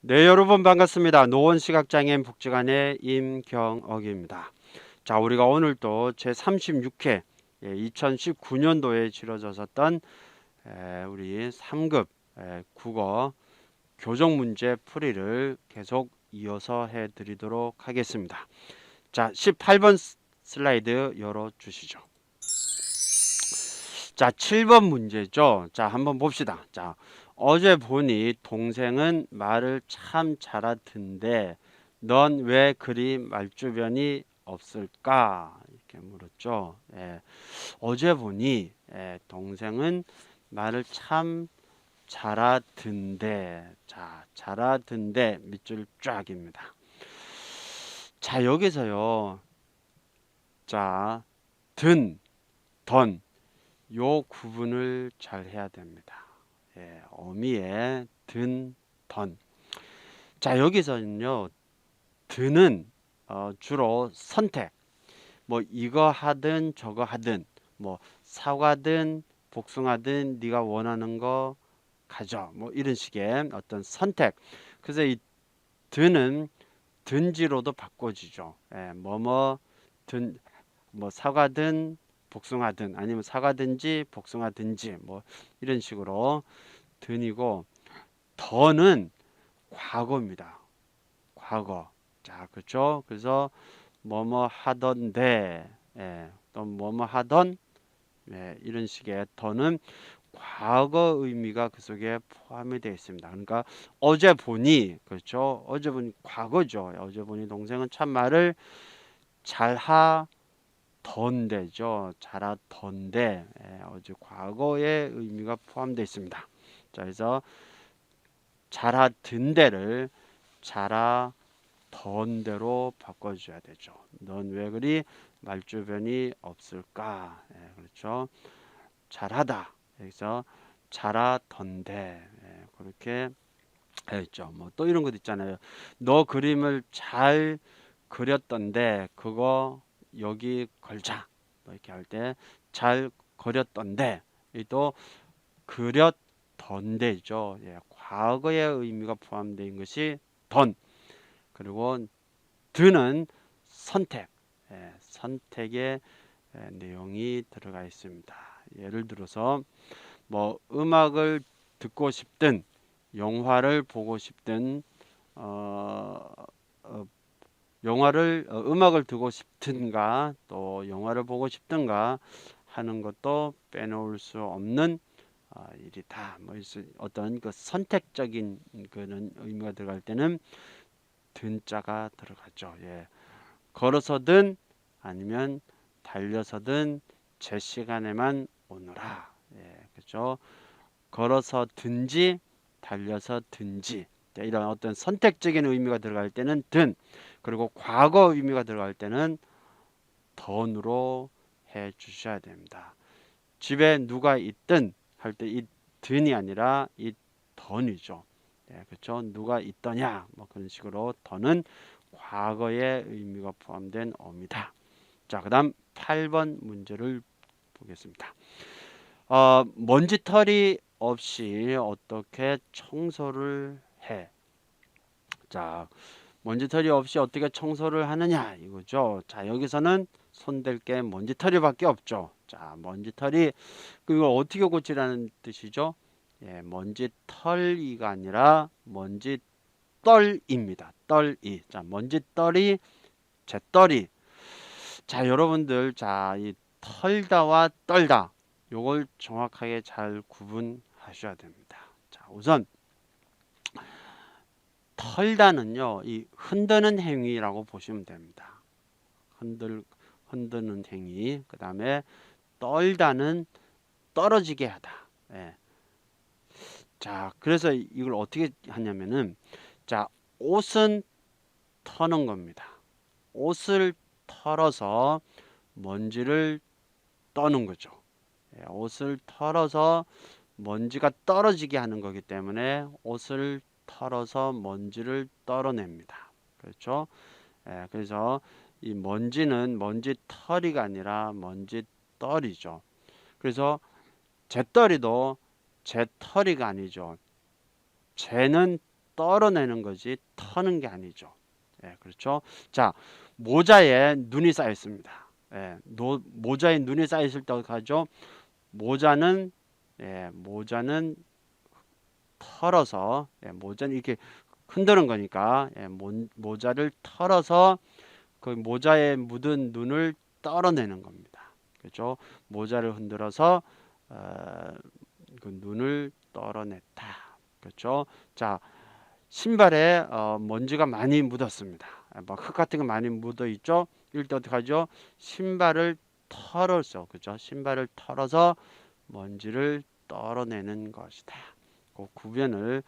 네, 여러분 반갑습니다. 노원 시각장애인 복지관의 임경억입니다. 자, 우리가 오늘 또 제36회 2019년도에 치러졌었던 에, 우리 3급 에, 국어 교정 문제 풀이를 계속 이어서 해 드리도록 하겠습니다. 자, 18번 슬라이드 열어 주시죠. 자, 7번 문제죠. 자, 한번 봅시다. 자, 어제 보니 동생은 말을 참 잘하던데 넌 왜 그리 말주변이 없을까? 이렇게 물었죠. 예. 어제 보니 예, 동생은 말을 참 잘하던데 자 잘하던데 밑줄 쫙입니다. 자 여기서요. 자 든, 던요 구분을 잘 해야 됩니다. 예, 어미의 든, 던. 자, 여기서는요, 드는 어, 주로 선택. 뭐 이거 하든 저거 하든 뭐 사과든 복숭아든 네가 원하는 거 가져. 뭐 이런 식의 어떤 선택. 그래서 이 드는 든지로도 바꿔지죠. 예, 뭐뭐 든, 뭐 사과든 복숭아든 아니면 사과든지 복숭아든지 뭐 이런 식으로 든이고 더는 과거입니다. 과거. 자, 그렇죠? 그래서 뭐뭐 하던데 예, 또 뭐뭐 하던 예, 이런 식의 더는 과거 의미가 그 속에 포함이 되어 있습니다. 그러니까 어제 보니 그렇죠? 어제 보니 과거죠. 어제 보니 동생은 참 말을 잘하 던데죠. 잘하던데 예, 어제 과거의 의미가 포함되어 있습니다. 자, 그래서 잘하던데를 잘하던데로 바꿔줘야 되죠. 넌 왜 그리 말주변이 없을까? 예, 그렇죠. 잘하다. 여기서 잘하던데 예, 그렇게 했죠. 뭐 또 이런 것도 있잖아요. 너 그림을 잘 그렸던데 그거 여기 걸자 뭐 이렇게 할 때 잘 그렸던데 또 그렸 던데죠. 예, 과거의 의미가 포함된 것이 던 그리고 드는 선택 예, 선택의 예, 내용이 들어가 있습니다. 예를 들어서 뭐 음악을 듣고 싶든 영화를 보고 싶든 어, 어, 영화를 어, 음악을 듣고 싶든가 또 영화를 보고 싶든가 하는 것도 빼놓을 수 없는 어, 일이 다. 뭐 있을- 어떤 그 선택적인 그런 의미가 들어갈 때는 든자가 들어가죠. 예. 걸어서든 아니면 달려서든 제 시간에만 오너라. 예, 그렇죠. 걸어서든지 달려서든지 자, 이런 어떤 선택적인 의미가 들어갈 때는 든 그리고 과거 의미가 들어갈 때는 던으로 해 주셔야 됩니다. 집에 누가 있든 할 때 이 든이 아니라 이 던이죠. 네, 그렇죠. 누가 있더냐 뭐 그런 식으로 던은 과거의 의미가 포함된 어입니다. 자, 그다음 8번 문제를 보겠습니다. 어, 먼지털이 없이 어떻게 청소를 해? 자, 먼지털이 없이 어떻게 청소를 하느냐 이거죠. 자, 여기서는 손댈 게 먼지털이밖에 없죠. 자, 먼지털이 그걸 어떻게 고치라는 뜻이죠? 예, 먼지털이가 아니라 먼지떨입니다. 떨이. 자, 먼지떨이 재떨이. 자, 여러분들 자, 이 털다와 떨다 요걸 정확하게 잘 구분하셔야 됩니다. 자, 우선 털다는요, 이 흔드는 행위라고 보시면 됩니다. 흔들 흔드는 행위. 그 다음에 떨다는 떨어지게 하다. 예. 자, 그래서 이걸 어떻게 하냐면은, 자, 옷은 터는 겁니다. 옷을 털어서 먼지를 떠는 거죠. 예, 옷을 털어서 먼지가 떨어지게 하는 거기 때문에 옷을 털어서 먼지를 떨어냅니다. 그렇죠? 예, 그래서 이 먼지는 먼지 털이가 아니라 먼지 떨이죠. 그래서 재떨이도 재털이가 아니죠. 재는 떨어내는 거지 터는 게 아니죠. 예, 그렇죠. 자, 모자에 눈이 쌓여 있습니다. 예, 노, 모자에 눈이 쌓여 있을 때 하죠? 모자는 예, 모자는 털어서 예, 모자는 이렇게 흔드는 거니까 예, 모, 모자를 털어서 그 모자에 묻은 눈을 떨어내는 겁니다. 그렇죠? 모자를 흔들어서 어, 그 눈을 떨어냈다. 그렇죠? 자, 신발에 어, 먼지가 많이 묻었습니다. 막 흙 같은 거 많이 묻어 있죠. 이럴 때 어떻게 하죠? 신발을 털어서 그죠? 신발을 털어서 먼지를 떨어내는 것이다. 그 구별을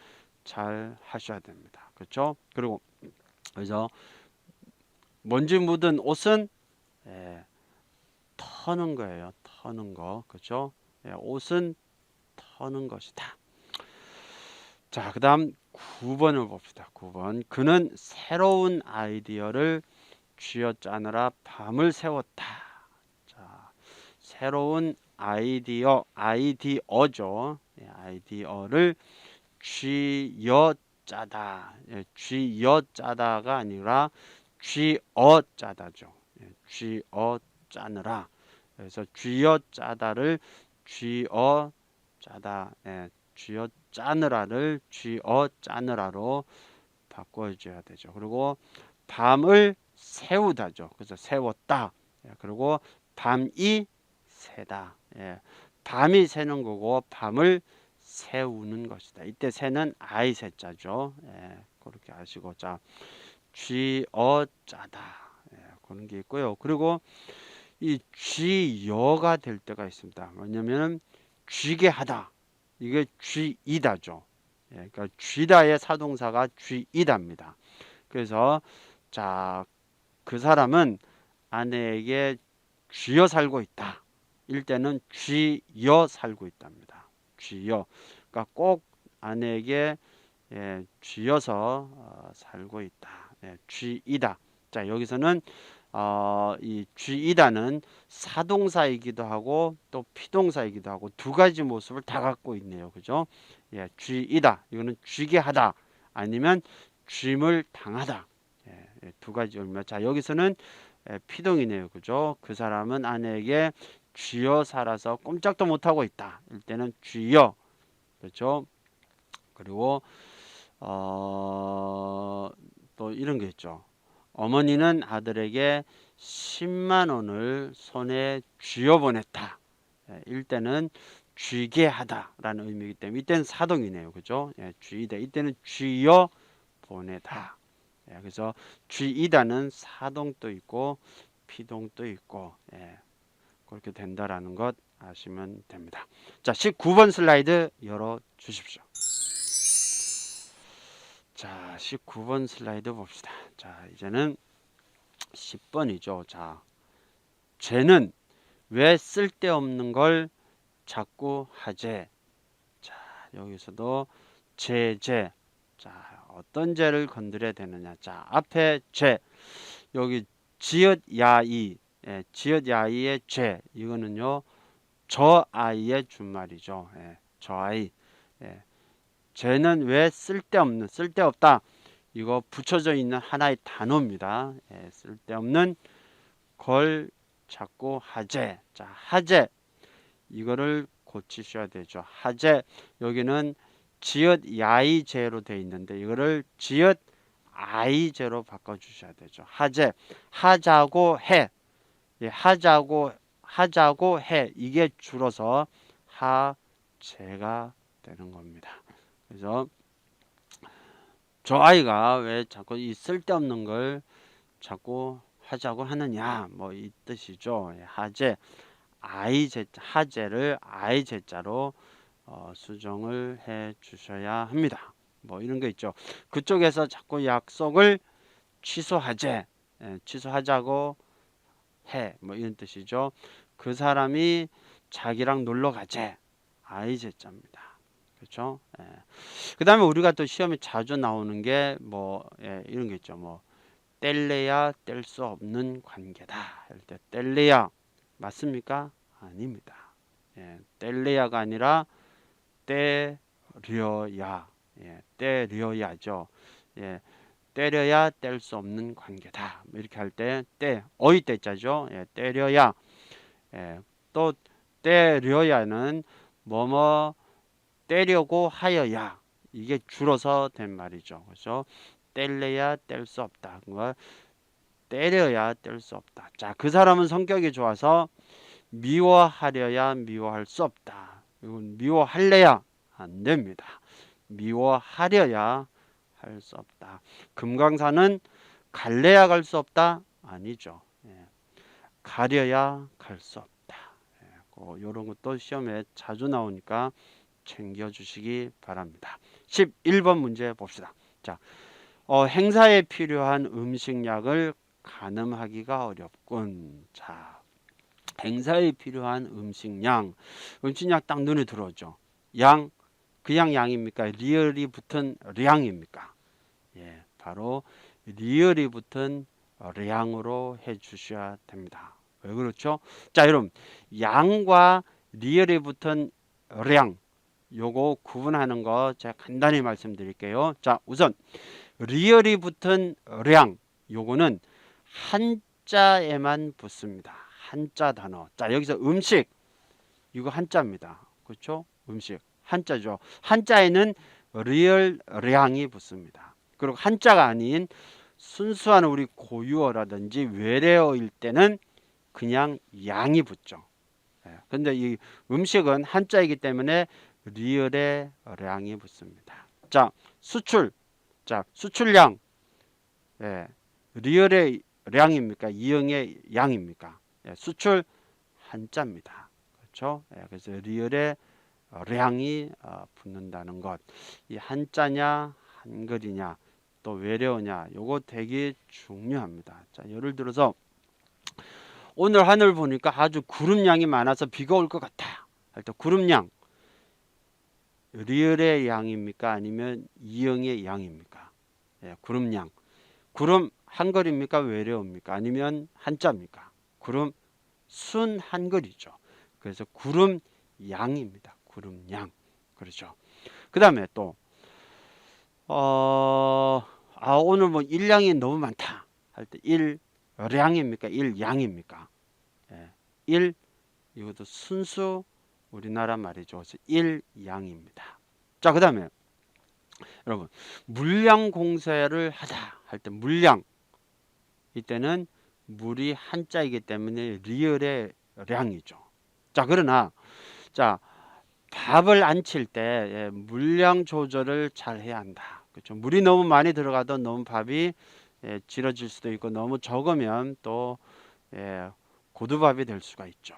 잘 하셔야 됩니다. 그렇죠? 그리고 그래서 먼지 묻은 옷은 예, 터는 거예요. 터는 거. 그렇죠? 예, 옷은 터는 것이다. 자, 그다음 9번을 봅시다. 9번. 그는 새로운 아이디어를 쥐어짜느라 밤을 세웠다. 자, 새로운 아이디어, 아이디어죠. 예, 아이디어를 쥐어짜다. 예, 쥐어짜다가 아니라 쥐어 짜다죠. 예, 쥐어 짜느라. 그래서 쥐어 짜다를 쥐어 짜다. 예, 쥐어 짜느라를 쥐어 짜느라로 바꿔줘야 되죠. 그리고 밤을 세우다죠. 그래서 세웠다. 예, 그리고 밤이 새다. 예, 밤이 새는 거고 밤을 세우는 것이다. 이때 새는 아이 새자죠. 예, 그렇게 아시고 자 쥐어 짜다. 예, 그런 게 있고요. 그리고 이 쥐여가 될 때가 있습니다. 뭐냐면은 쥐게 하다. 이게 쥐이다죠. 예, 그러니까 쥐다의 사동사가 쥐이다입니다. 그래서 자, 그 사람은 아내에게 쥐어 살고 있다. 일 때는 쥐여 살고 있답니다. 쥐여. 그러니까 꼭 아내에게 예, 쥐어서 어, 살고 있다. 예, 쥐이다. 자, 여기서는 어, 이 쥐이다는 사동사이기도 하고 또 피동사이기도 하고 두 가지 모습을 다 갖고 있네요. 그죠? 예, 쥐이다. 이거는 쥐게 하다. 아니면 쥐임을 당하다. 예, 예, 두 가지 의미. 자, 여기서는 예, 피동이네요. 그죠? 그 사람은 아내에게 쥐어 살아서 꼼짝도 못 하고 있다. 이때는 쥐어. 그렇죠? 그리고 어, 또 이런 게 있죠. 어머니는 아들에게 10만 원을 손에 쥐어 보냈다. 예, 일때는 쥐게 하다라는 의미이기 때문에 이때는 사동이네요. 그죠? 예, 쥐이다. 이때는 쥐어 보내다. 예, 그래서 쥐이다는 사동도 있고 피동도 있고 예, 그렇게 된다라는 것 아시면 됩니다. 자, 19번 슬라이드 열어 주십시오. 자, 19번 슬라이드 봅시다. 자, 이제는 10번이죠. 자, 죄는 왜 쓸데없는 걸 자꾸 하재? 자, 여기서도 죄죄. 자, 어떤 죄를 건드려야 되느냐? 자, 앞에 죄. 여기 지읒 야이. 예, 지읒 야이의 죄. 이거는요. 저 아이의 준말이죠. 예, 저 아이. 예. 죄는 왜 쓸데없는 쓸데없다 이거 붙여져 있는 하나의 단어입니다. 예, 쓸데없는 걸 자꾸 하재 자 하재 이거를 고치셔야 되죠. 하재 여기는 지읒 야이제로 되어 있는데 이거를 지읒 아이제로 바꿔주셔야 되죠. 하재 하자고 해 예, 하자고 하자고 해 이게 줄어서 하재가 되는 겁니다. 그래서 저 아이가 왜 자꾸 이 쓸데없는 걸 자꾸 하자고 하느냐 뭐 이 뜻이죠. 예, 하제 아이 제 하제를 아이 제자로 어, 수정을 해 주셔야 합니다. 뭐 이런 거 있죠. 그쪽에서 자꾸 약속을 취소하재 예, 취소하자고 해 뭐 이런 뜻이죠. 그 사람이 자기랑 놀러 가재 아이 제자입니다. 그렇죠? 예. 그 다음에 우리가 또 시험에 자주 나오는 게뭐 예, 이런 게 있죠. 뭐 뗄래야 뗄 수 없는 관계다. 이럴 때 뗄래야 맞습니까? 아닙니다. 예, 뗄래야가 아니라 떼려야 예, 때려야죠. 예, 때려야 뗄 수 없는 관계다. 뭐 이렇게 할 때 때, 어이 때자죠. 예, 때려야. 예, 또 때려야는 뭐뭐 때려고 하여야 이게 줄어서 된 말이죠. 그렇죠? 뗄래야 뗄 수 없다. 때려야 뗄 수 없다. 자, 그 사람은 성격이 좋아서 미워하려야 미워할 수 없다. 이건 미워할래야 안 됩니다. 미워하려야 할 수 없다. 금강산은 갈래야 갈 수 없다? 아니죠. 예. 가려야 갈 수 없다. 예. 이런 것도 시험에 자주 나오니까 챙겨주시기 바랍니다. 11번 문제 봅시다. 자, 어, 행사에 필요한 음식약을 가늠하기가 어렵군. 자, 행사에 필요한 음식량, 음식약 딱 눈에 들어오죠. 양, 그냥 양입니까? 리얼이 붙은 량입니까? 예, 바로 리얼이 붙은 량으로 해 주셔야 됩니다. 왜 그렇죠? 자, 여러분, 양과 리얼이 붙은 량, 요거 구분하는 거 제가 간단히 말씀드릴게요. 자, 우선 리얼이 붙은 량, 요거는 한자에만 붙습니다. 한자 단어. 자, 여기서 음식 이거 한자입니다. 그렇죠? 음식 한자죠. 한자에는 리얼 량이 붙습니다. 그리고 한자가 아닌 순수한 우리 고유어라든지 외래어일 때는 그냥 양이 붙죠. 예, 근데 이 음식은 한자이기 때문에 리얼의 량이 붙습니다. 자, 수출. 자, 수출량. 예, 리얼의 량입니까? 이응의 양입니까? 예, 수출 한자입니다. 그렇죠? 예, 그래서 리얼의 량이 어, 붙는다는 것. 이 한자냐, 한글이냐, 또 외래어냐, 요거 되게 중요합니다. 자, 예를 들어서 오늘 하늘 보니까 아주 구름량이 많아서 비가 올 것 같다. 할 때 구름량 리얼의 양입니까? 아니면 이응의 양입니까? 예, 구름량. 구름 한글입니까? 외래어입니까? 아니면 한자입니까? 구름 순 한글이죠. 그래서 구름 양입니다. 구름 양. 그렇죠. 그 다음에 또, 어, 아, 오늘 뭐 일량이 너무 많다. 할 때 일량입니까? 일양입니까? 예, 일, 이것도 순수 우리나라 말이죠. 일양입니다. 자, 그 다음에 여러분 물량 공세를 하다 할 때 물량 이때는 물이 한자이기 때문에 리얼의 량이죠. 자, 그러나 자 밥을 안 칠때 예, 물량 조절을 잘 해야 한다. 그렇죠. 물이 너무 많이 들어가도 너무 밥이 예, 질어질 수도 있고 너무 적으면 또 예, 고두밥이 될 수가 있죠.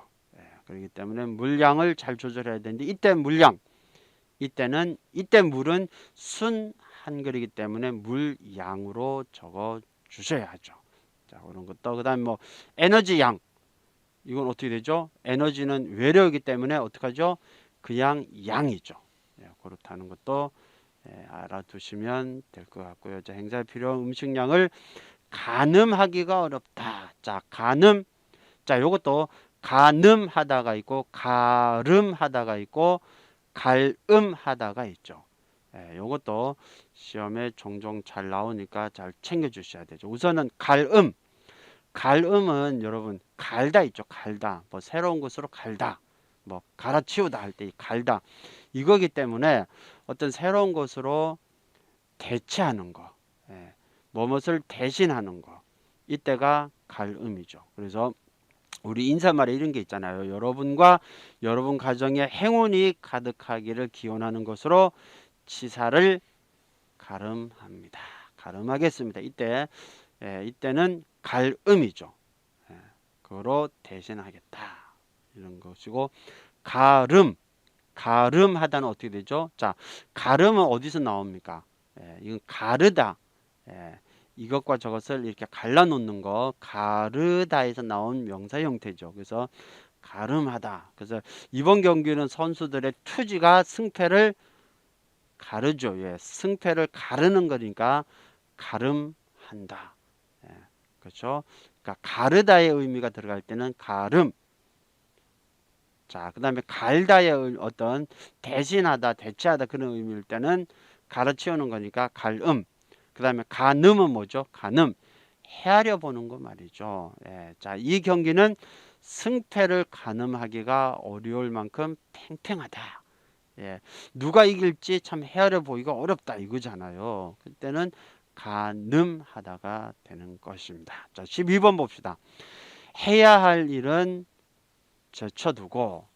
예, 그렇기 때문에 물량을 잘 조절해야 되는데 이때 물량 이때는 이때 물은 순 한글이기 때문에 물양으로 적어 주셔야 하죠. 자, 그런 것도 그다음에 뭐 에너지 양 이건 어떻게 되죠? 에너지는 외래이기 때문에 어떻게 하죠? 그냥 양이죠. 예, 그렇다는 것도 예, 알아두시면 될 것 같고요. 자, 행사에 필요한 음식량을 가늠하기가 어렵다. 자, 가늠. 자, 요것도 가늠하다가 있고 가름하다가 있고 갈음하다가 있죠. 예, 요것도 시험에 종종 잘 나오니까 잘 챙겨 주셔야 되죠. 우선은 갈음. 갈음은 여러분 갈다 있죠. 갈다. 뭐 새로운 것으로 갈다. 뭐 갈아치우다 할때 갈다. 이거기 때문에 어떤 새로운 것으로 대체하는 거. 예, 뭐뭇을 대신하는 거. 이때가 갈음이죠. 그래서 우리 인사말에 이런 게 있잖아요. 여러분과 여러분 가정에 행운이 가득하기를 기원하는 것으로 치사를 가름합니다. 가름하겠습니다. 이때 예, 이때는 갈음이죠. 예, 그로 대신하겠다 이런 것이고 가름 가름하다는 어떻게 되죠? 자 가름은 어디서 나옵니까? 예, 이건 가르다. 예, 이것과 저것을 이렇게 갈라놓는 거 가르다에서 나온 명사 형태죠. 그래서 가름하다. 그래서 이번 경기는 선수들의 투지가 승패를 가르죠. 예, 승패를 가르는 거니까 가름한다. 예, 그렇죠. 그러니까 가르다의 의미가 들어갈 때는 가름. 자, 그 다음에 갈다의 어떤 대신하다, 대체하다 그런 의미일 때는 갈아치우는 거니까 갈음. 그 다음에 가늠은 뭐죠? 가늠. 헤아려 보는 거 말이죠. 예, 자, 이 경기는 승패를 가늠하기가 어려울 만큼 팽팽하다. 예, 누가 이길지 참 헤아려 보기가 어렵다 이거잖아요. 그때는 가늠하다가 되는 것입니다. 자, 12번 봅시다. 해야 할 일은 제쳐두고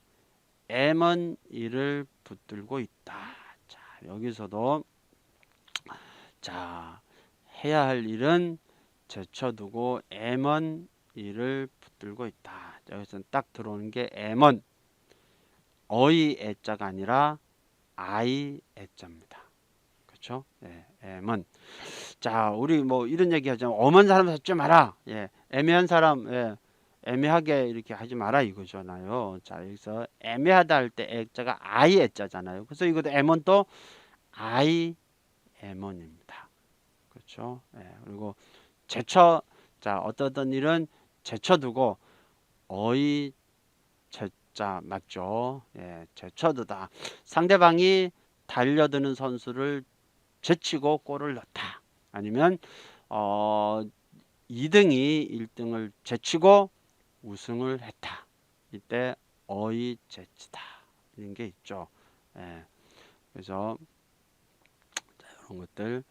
애먼 일을 붙들고 있다. 자, 여기서도 자, 해야 할 일은 제쳐두고 애먼 일을 붙들고 있다. 자, 여기서 딱 들어오는 게 애먼 어이 애자가 아니라 아이 애자입니다. 그렇죠? 예, 애먼. 자, 우리 뭐 이런 얘기 하자면 엄한 사람 찾지 마라. 예, 애매한 사람 예, 애매하게 이렇게 하지 마라 이거잖아요. 자, 여기서 애매하다 할 때 애자가 아이 애자잖아요. 그래서 이것도 애먼 또 아이 애먼입니다. 그렇죠? 예, 그리고 제쳐 자 어떤 일은 제쳐두고 어이 제자 맞죠? 예, 제쳐두다. 상대방이 달려드는 선수를 제치고 골을 넣다. 아니면 어 2등이 1등을 제치고 우승을 했다. 이때 어이 제치다 이런 게 있죠. 예, 그래서 자, 이런 것들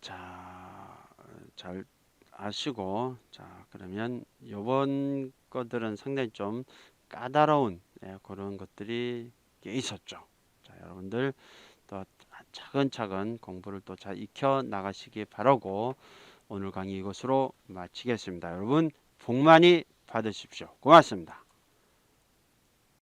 자잘 아시고 자 그러면 요번 것들은 상당히 좀 까다로운 예, 그런 것들이 꽤 있었죠. 자 여러분들 또 차근차근 공부를 또 잘 익혀 나가시기 바라고 오늘 강의 이것으로 마치겠습니다. 여러분 복 많이 받으십시오. 고맙습니다.